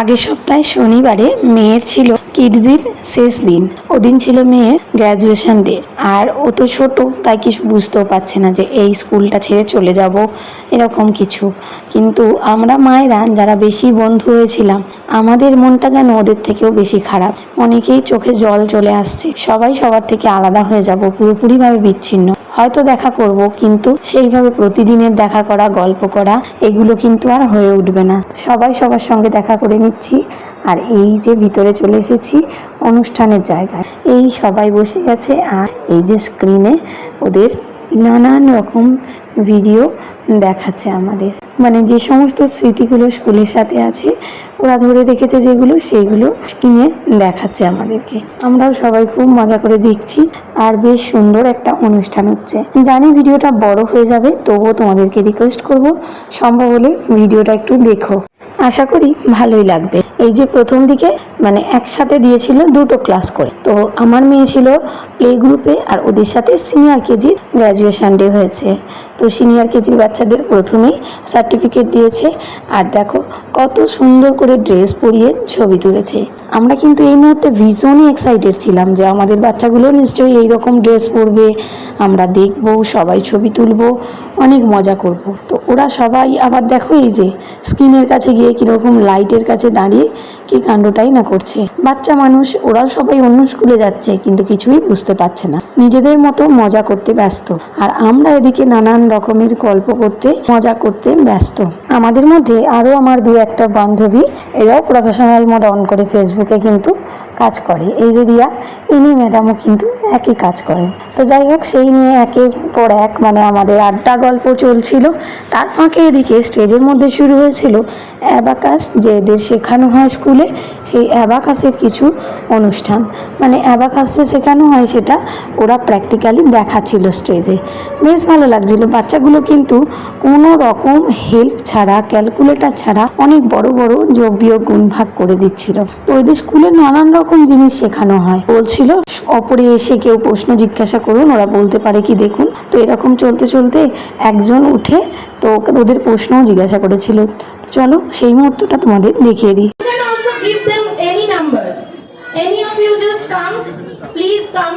আগের সপ্তাহে শনিবারে মেয়ের ছিল কিডজির শেষ দিন। ওদিন ছিল মেয়ের গ্র্যাজুয়েশন ডে আর ও তো ছোট, তাই কিছু বুঝতেও পারছে না যে এই স্কুলটা ছেড়ে চলে যাব, এরকম কিছু। কিন্তু আমরা মায়েরা যারা বেশি বন্ধু হয়েছিলাম, আমাদের মনটা যেন ওদের থেকেও বেশি খারাপ। অনেকেই চোখে জল চলে আসছে। সবাই সবার থেকে আলাদা হয়ে যাব, পুরোপুরিভাবে বিচ্ছিন্ন। হয়তো দেখা করব, কিন্তু সেইভাবে প্রতিদিনের দেখা করা, গল্প করা, এগুলো কিন্তু আর হয়ে উঠবে না। সবাই সবার সঙ্গে দেখা করে নিচ্ছি। আর এই যে ভিতরে চলে এসেছি অনুষ্ঠানের জায়গায়, এই সবাই বসে গেছে। আর এই যে স্ক্রিনে ওদের নানান রকম ভিডিও দেখাচ্ছে আমাদের। মানে যে সমস্ত স্মৃতিগুলো স্কুলের সাথে আছে, ওরা ধরে রেখেছে যেগুলো সেইগুলো কিনে দেখাচ্ছে আমাদেরকে। আমরাও সবাই খুব মজা করে দেখছি, আর বেশ সুন্দর একটা অনুষ্ঠান হচ্ছে। জানি ভিডিওটা বড় হয়ে যাবে, তবুও তোমাদেরকে রিকোয়েস্ট করব, সম্ভব হলে ভিডিওটা একটু দেখো। আশা করি ভালোই লাগবে। এই যে প্রথম দিকে মানে একসাথে দিয়েছিল দুটো ক্লাস করে। তো আমার মেয়ে ছিল প্লে গ্রুপে আর ওদের সাথে সিনিয়র কেজির গ্র্যাজুয়েশন ডে হয়েছে। তো সিনিয়র কেজির বাচ্চাদের প্রথমেই সার্টিফিকেট দিয়েছে। আর দেখো, কত সুন্দর করে ড্রেস পরিয়ে ছবি তুলেছে। আমরা কিন্তু এই মুহূর্তে ভীষণই এক্সাইটেড ছিলাম যে আমাদের বাচ্চাগুলো নিশ্চয়ই এইরকম ড্রেস পরবে। আমরা দেখব, সবাই ছবি তুলবো, অনেক মজা করব। তো ওরা সবাই আবার দেখো এই যে স্ক্রিনের কাছে গিয়ে কীরকম লাইটের কাছে দাঁড়িয়ে কি কাণ্ডটাই না করছে। বাচ্চা মানুষ, ওরাও সবাই অন্য স্কুলে যাচ্ছে, কিন্তু কিছুই বুঝতে পারছে না। নিজেদের মতো মজা করতে ব্যস্ত। আর আমরা এদিকে নানান রকমের গল্প করতে, মজা করতে ব্যস্ত। আমাদের মধ্যে আরও আমার দু একটা বান্ধবী, এরাও প্রফেশনাল মোড অন করে ফেসবুকে কিন্তু কাজ করে। এই যে রিয়া, ইনি ম্যাডামও কিন্তু একই কাজ করেন। তো যাই হোক, সেই নিয়ে একের পর এক মানে আমাদের আড্ডা গল্প চলছিল। তার ফাঁকে এদিকে স্টেজের মধ্যে শুরু হয়েছিল অ্যাবাকাস যে এদের শেখানো হয় স্কুলে, সেই অ্যাবাকাসের কিছু অনুষ্ঠান। মানে অ্যাবাকাসে শেখানো হয় সেটা ওরা প্র্যাকটিক্যালি দেখাচ্ছিল স্টেজে। বেশ ভালো লাগছিল। বাচ্চাগুলো কিন্তু কোনো রকম হেল্প ছাড়া, ক্যালকুলেটর ছাড়া অনেক বড় বড় যোগ বিয়োগ গুণ ভাগ করে দিচ্ছিল তো ওদের স্কুলে নানান রকম জিনিস শেখানো হয় বলছিল, অপরে এসে কেউ প্রশ্ন জিজ্ঞাসা করুন, ওরা বলতে পারে কি দেখুন তো এরকম চলতে চলতে একজন উঠে তো ওদের প্রশ্নও জিজ্ঞাসা করেছিল চলো, সেই মুহূর্তটা তোমাদের দেখিয়ে দিই. Any of you just come. Please come.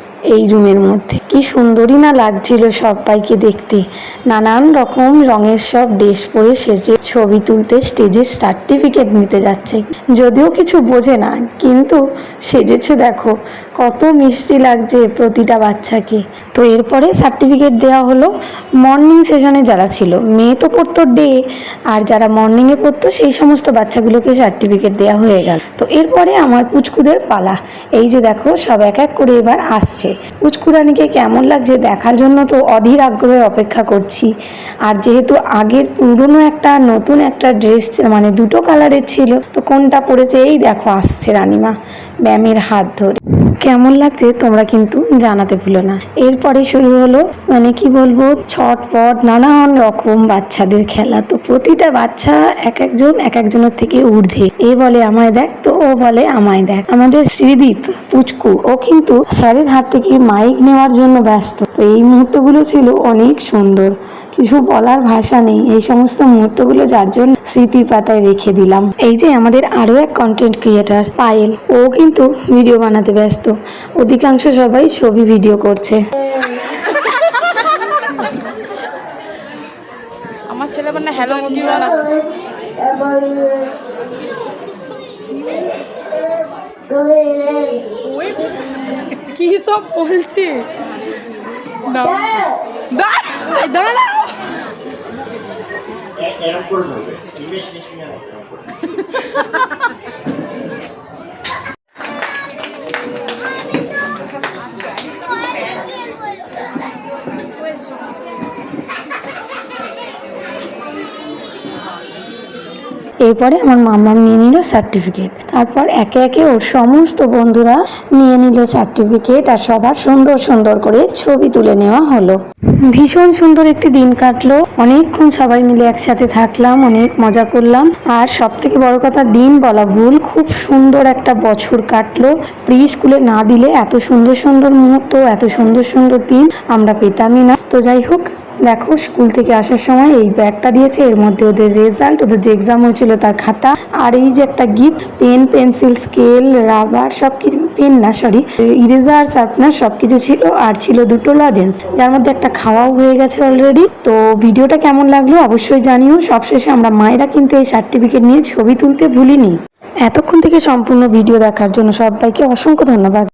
এই রুমের মধ্যে। কি সুন্দরই না লাগছিল সবাইকে দেখতে। নানান রকম রঙের সব ড্রেস পরে সেজে ছবি তুলতে স্টেজে সার্টিফিকেট নিতে যাচ্ছে। যদিও কিছু বোঝে না, কিন্তু সেজেছে দেখো, কত মিষ্টি লাগছে প্রতিটা বাচ্চাকে। তো এরপরে সার্টিফিকেট দেওয়া হলো মর্নিং সেশনে যারা ছিল। মেয়ে তো পড়তো ডে, আর যারা মর্নিংয়ে পড়তো সেই সমস্ত বাচ্চাগুলোকে সার্টিফিকেট দেওয়া হয়ে গেল। তো এরপরে আমার পুচকুদের পালা। এই যে দেখো, সব এক এক করে এবার আসছে। পুচকুরানিকে কেমন লাগছে দেখার জন্য তো অধীর আগ্রহে অপেক্ষা করছি। আর যেহেতু আগের পুরনো একটা নতুন একটা ড্রেস মানে দুটো কালারের ছিল, তো কোনটা পরেছে এই দেখো, আসছে রানিমা। ব্যায়ামের হাত ধরে। কেমন লাগছে তোমরা কিন্তু জানাতে ভুলো না। এরপরে শুরু হলো মানে কি বলব, ছটপট নানান রকম বাচ্চাদের খেলা। তো প্রতিটা বাচ্চা এক একজন, এক একজনের থেকে ঊর্ধ্বে। এ বলে আমায় দেখ, তো ও বলে আমায় দেখ। আমাদের শ্রীদীপ, পুচকু, ও কিন্তু স্যারের হাত থেকে মাইক নেওয়ার জন্য ব্যস্ত। তো এই মুহূর্তগুলো ছিল অনেক সুন্দর। কিছু বলার ভাষা নেই। এই সমস্ত মুহূর্তগুলো যার জন্য স্মৃতির পাতায় রেখে দিলাম। এই যে আমাদের আরও এক কন্টেন্ট ক্রিয়েটার পায়েল। ও কিন্তু ভিডিও বানাতে ব্যস্ত। অধিকাংশ সবাই ছবি ভিডিও করছে। আমার ছেলে হ্যালো বন্ধুরা কি সব বলছে? দাঁড়াও দাঁড়াও এরকম করে ধরবে ইংলিশ মিশিং এরপরে আমার মাম্মাম নিয়ে নিল সার্টিফিকেট তারপর একে একে ওর সমস্ত বন্ধুরা নিয়ে নিল সার্টিফিকেট আর সবার সুন্দর সুন্দর করে ছবি তুলে নেওয়া হলো। ভীষণ সুন্দর একটি দিন কাটলো। অনেকক্ষণ সবাই মিলে একসাথে থাকলাম, অনেক মজা করলাম। আর সব থেকে বড় কথা, দিন বলা ভুল, খুব সুন্দর একটা বছর কাটলো। প্রি স্কুলে না দিলে এত সুন্দর সুন্দর মুহূর্ত, এত সুন্দর সুন্দর দিন আমরা পেতামই না। তো যাই হোক দেখো, স্কুল থেকে আসার সময় এই ব্যাগটা দিয়েছে। এর মধ্যে ওদের রেজাল্ট ওদের যে এক্সাম হয়েছিল তার খাতা আর এই যে একটা gift pen pencil scale rubber সব কিছু পেন না সরি ইরেজার শার্পনার সব কিছু ছিল আর ছিল দুটো লজেন্স যার মধ্যে একটা খাওয়াও হয়ে গেছে অলরেডি তো ভিডিওটা কেমন লাগল অবশ্যই জানিও। সবশেষে আমরা মায়েরা কিন্তু এই সার্টিফিকেট নিয়ে ছবি তুলতে ভুলিনি। এতক্ষণ থেকে সম্পূর্ণ ভিডিও দেখার জন্য সবাইকে অসংখ্য ধন্যবাদ।